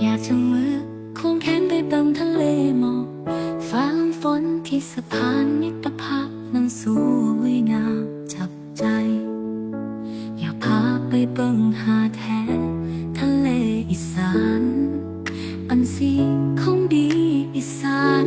อยากจะมือควงแขนไปตามทะเลหมอกฟ้าฝนที่สะพานมิตรภาพนั้นสวยงามจับใจ อยากพาไปเบิ่งหาแท้ทะเลอีสาน อันสีของดีอีสาน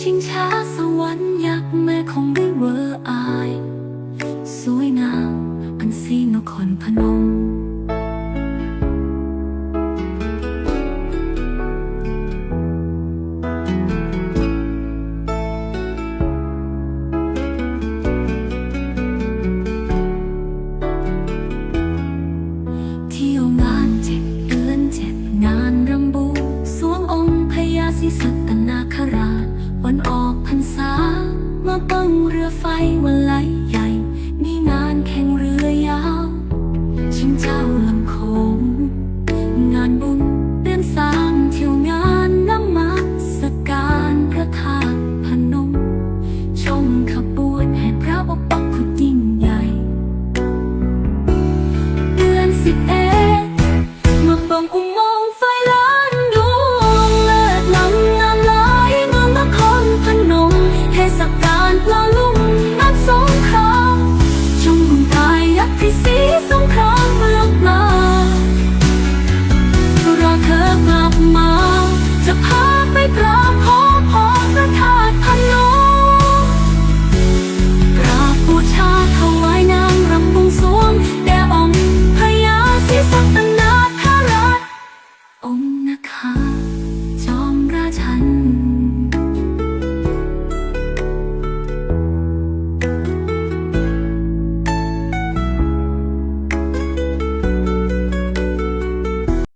ชิงช้าสวรรค์ยักษ์แม่คงได้เวอร์อาย สวยงามอันซีนครพนม ไฟวัน